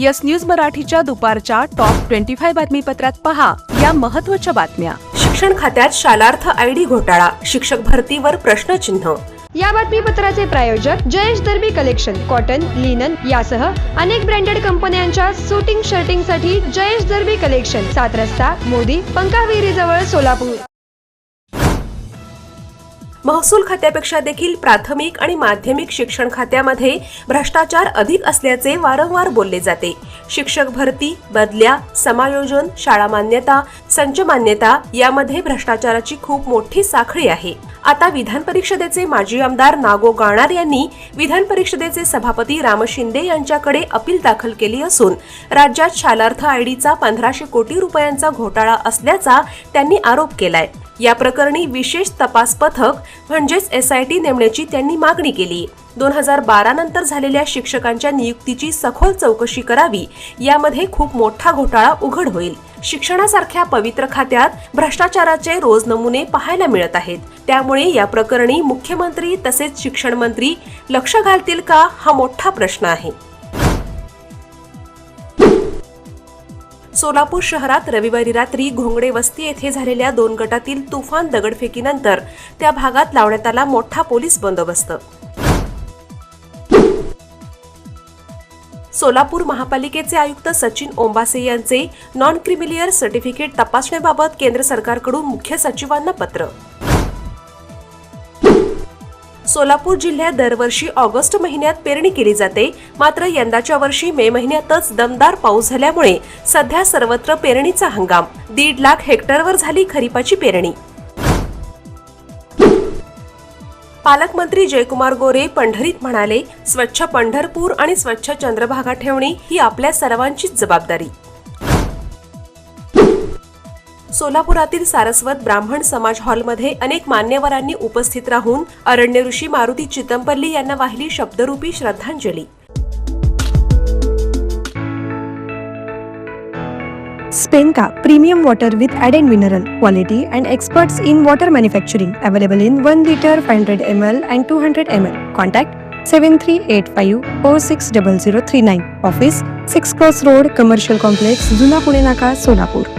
Yes news मराठीच्या दुपारच्या top twenty five बातमीपत्रात पहा या महत्त्वाच्या बातम्या. शिक्षण खात्यात शालार्थ आयडी घोटाळा. शिक्षक भरतीवर प्रश्नचिन्ह. या बातमीपत्राचे प्रायोजक Jayesh Darbi collection cotton linen यासह अनेक ब्रँडेड कंपन्यांच्या सुटिंग शर्टिंगसाठी जयेश दर्बी कलेक्शन सात रस्ता मोदी पंकाविहिरी जवळ सोलापूर. महसूल खात्यापेक्षा देखील प्राथमिक आणि माध्यमिक शिक्षण खात्यामध्ये भ्रष्टाचार अधिक असल्याचे वारंवार बोलले जाते. शिक्षक भरती बदल्या समायोजन शाळा मान्यता संच मान्यता यामध्ये भ्रष्टाचाराची खूप मोठी साखळी आहे. आता विधान परिषदेचे माजी आमदार नागो गाणार यांनी विधान परिषदेचे सभापती राम शिंदे यांच्याकडे अपील दाखल केली असून राज्यात शालार्थ आयडीचा पंधराशे कोटी रुपयांचा घोटाळा असल्याचा त्यांनी आरोप केलाय. या प्रकरणी विशेष तपास पथक म्हणजेच एसआयटी नेमण्याची त्यांनी मागणी केली. दोन हजार बारा नंतर झालेल्या शिक्षकांच्या नियुक्तीची सखोल चौकशी करावी यामध्ये खूप मोठा घोटाळा उघड होईल. शिक्षणासारख्या पवित्र खात्यात भ्रष्टाचाराचे रोज नमुने पाहायला मिळत आहेत. त्यामुळे या प्रकरणी मुख्यमंत्री तसेच शिक्षण मंत्री लक्ष घालतील का हा मोठा प्रश्न आहे. सोलापूर शहरात रविवारी रात्री घोंगडे वस्ती येथे झालेल्या दोन गटातील तुफान दगडफेकीनंतर त्या भागात लावण्यात आला मोठा पोलीस बंदोबस्त. सोलापूर महापालिकेचे आयुक्त सचिन ओंबासे यांचे नॉन क्रिमिलियर सर्टिफिकेट तपासण्याबाबत केंद्र सरकारकडून मुख्य सचिवांना पत्र. सोलापूर जिल्ह्यात दरवर्षी ऑगस्ट महिन्यात पेरणी केली जाते. मात्र यंदाच्या वर्षी मे महिन्यातच दमदार पाऊस झाल्यामुळे सध्या सर्वत्र पेरणीचा हंगाम. दीड लाख हेक्टरवर झाली खरीपाची पेरणी. पालकमंत्री जयकुमार गोरे पंढरीत म्हणाले स्वच्छ पंढरपूर आणि स्वच्छ चंद्रभागा ठेवणे ही आपल्या सर्वांचीच जबाबदारी. सोलापुरातील सारस्वत ब्राह्मण समाज हॉलमध्ये अनेक मान्यवरांनी उपस्थित राहून अरण्य ऋषी मारुती चितमपल्ली यांना वाहिली शब्दरूपी श्रद्धांजली. स्पेनका premium water with added mineral quality and experts in water manufacturing available in one litre five hundred M L and two hundred M L. Contact seven three eight five four six double zero three nine. Office six cross road commercial complex जुना पुणे नाका सोलापूर.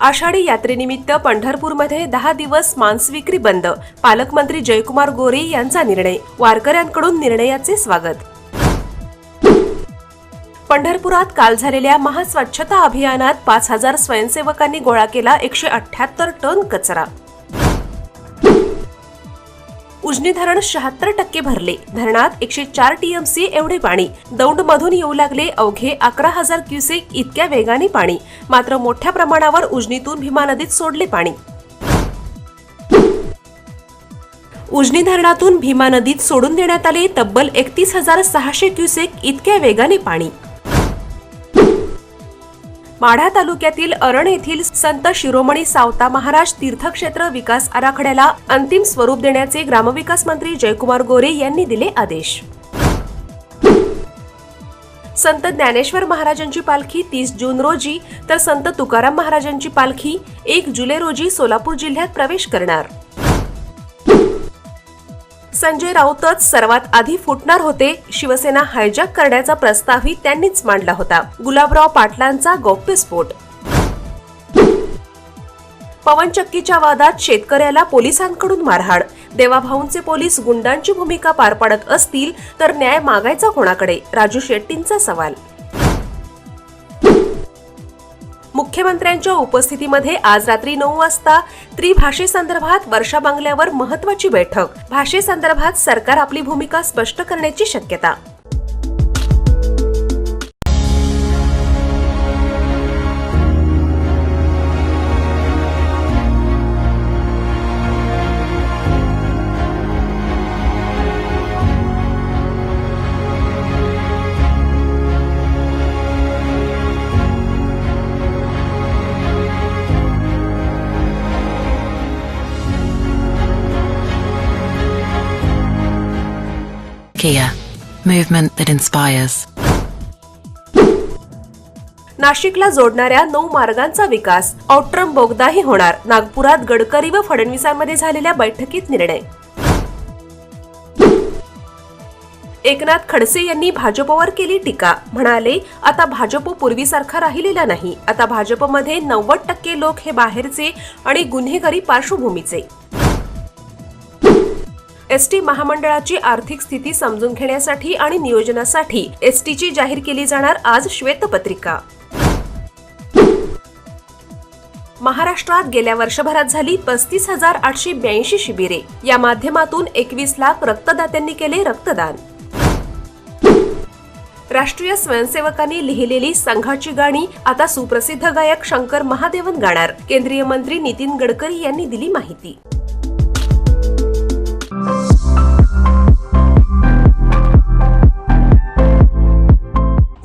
आषाढी यात्रेनिमित्त पंढरपूरमध्ये दहा दिवस मांस विक्री बंद. पालकमंत्री जयकुमार गोरे यांचा निर्णय. वारकऱ्यांकडून निर्णयाचे स्वागत. पंढरपुरात काल झालेल्या महास्वच्छता अभियानात पाच हजार स्वयंसेवकांनी गोळा केला एकशे अठ्याहत्तर टन कचरा. उजनी धरण शहात्तर टक्के भरले. धरणात एकशे चार टीएमसी एवढे पाणी. दौंड मधून येऊ लागले अवघे अकरा हजार क्युसेक इतक्या वेगाने पाणी. मात्र मोठ्या प्रमाणावर उजनीतून भीमा नदीत सोडले पाणी. उजनी धरणातून भीमा नदीत सोडून देण्यात आले तब्बल एकतीस हजार सहाशे क्युसेक इतक्या वेगाने पाणी. माढा तालुक्यातील अरण येथील संत शिरोमणी सावता महाराज तीर्थक्षेत्र विकास आराखड्याला अंतिम स्वरूप देण्याचे ग्रामविकास मंत्री जयकुमार गोरे यांनी दिले आदेश. संत ज्ञानेश्वर महाराजांची पालखी तीस जून रोजी तर संत तुकाराम महाराजांची पालखी एक जुलै रोजी सोलापूर जिल्ह्यात प्रवेश करणार. संजय राऊतच सर्वात आधी फुटणार होते. शिवसेना हायजॅक करण्याचा प्रस्तावही त्यांनीच मांडला होता. गुलाबराव पाटलांचा गौप्यस्फोट पवनचक्कीच्या वादात शेतकऱ्याला पोलिसांकडून मारहाण. देवाभाऊंचे पोलीस गुंडांची भूमिका पार पाडत असतील तर न्याय मागायचा कोणाकडे? राजू शेट्टींचा सवाल. मुख्यमंत्र्यांच्या उपस्थितीमध्ये आज रात्री नऊ वाजता त्रिभाषेसंदर्भात वर्षा बंगल्यावर महत्वाची बैठक. भाषेसंदर्भात सरकार आपली भूमिका स्पष्ट करण्याची शक्यता. Kia, movement that inspires. नाशिकला जोडणाऱ्या नऊ मार्गांचा विकास. औट्रम बोगदाही होणार. नागपुरात गडकरी व फडणवीसांमध्ये झालेल्या बैठकीत निर्णय. एकनाथ खडसे यांनी भाजपवर केली टीका. म्हणाले आता भाजप पूर्वीसारखा राहिलेला नाही. आता भाजपमध्ये नव्वद टक्के लोक हे बाहेरचे आणि गुन्हेगारी पार्श्वभूमीचे. एसटी महामंडळाची आर्थिक स्थिती समजून घेण्यासाठी आणि नियोजनासाठी एस टीची जाहीर केली जाणार आज श्वेतपत्रिका. महाराष्ट्रात गेल्या वर्षभरात झाली पस्तीस हजार आठशे ब्याऐंशी शिबिरे. या माध्यमातून एकवीस लाख रक्तदात्यांनी केले रक्तदान. राष्ट्रीय स्वयंसेवकांनी लिहिलेली संघाची गाणी आता सुप्रसिद्ध गायक शंकर महादेवन गाणार. केंद्रीय मंत्री नितीन गडकरी यांनी दिली माहिती.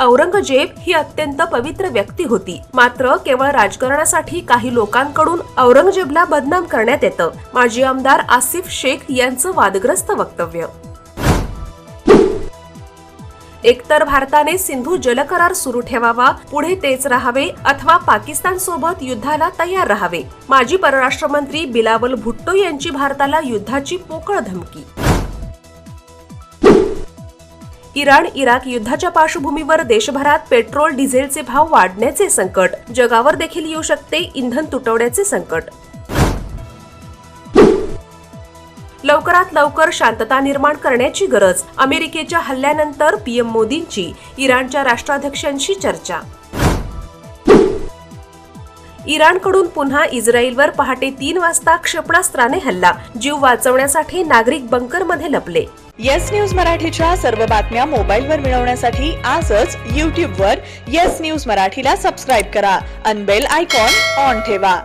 औरंगजेब ही अत्यंत पवित्र व्यक्ती होती. मात्र केवळ राजकारणासाठी काही लोकांकडून औरंगजेबला बदनाम करण्यात येतं. माजी आमदार आसिफ शेख यांचं वादग्रस्त वक्तव्य. एकतर भारताने सिंधू जलकरार सुरू ठेवावा पुढे तेच राहावे अथवा पाकिस्तान सोबत युद्धाला तयार राहावे. माजी परराष्ट्र मंत्री बिलावल भुट्टो यांची भारताला युद्धाची पोकळ धमकी. इराण इराक युद्धाच्या पार्श्वभूमीवर देशभरात पेट्रोल डिझेलचे भाव वाढण्याचे संकट. जगावर देखील येऊ शकते इंधन तुटवड्याचे संकट. लवकरात लवकर शांतता निर्माण करण्याची गरज. अमेरिकेच्या हल्ल्यानंतर पीएम मोदींची इराणच्या राष्ट्राध्यक्षांशी चर्चा. इराणकडून पुन्हा इस्रायलवर पहाटे तीन वाजता क्षेपणास्त्राने हल्ला. जीव वाचवण्यासाठी नागरिक बंकरमध्ये लपले. येस न्यूज मराठीच्या सर्व बातम्या मोबाईलवर मिळवण्यासाठी आजच यूट्यूबवर येस न्यूज मराठीला सबस्क्राईब करा. अनबेल आयकॉन ऑन ठेवा.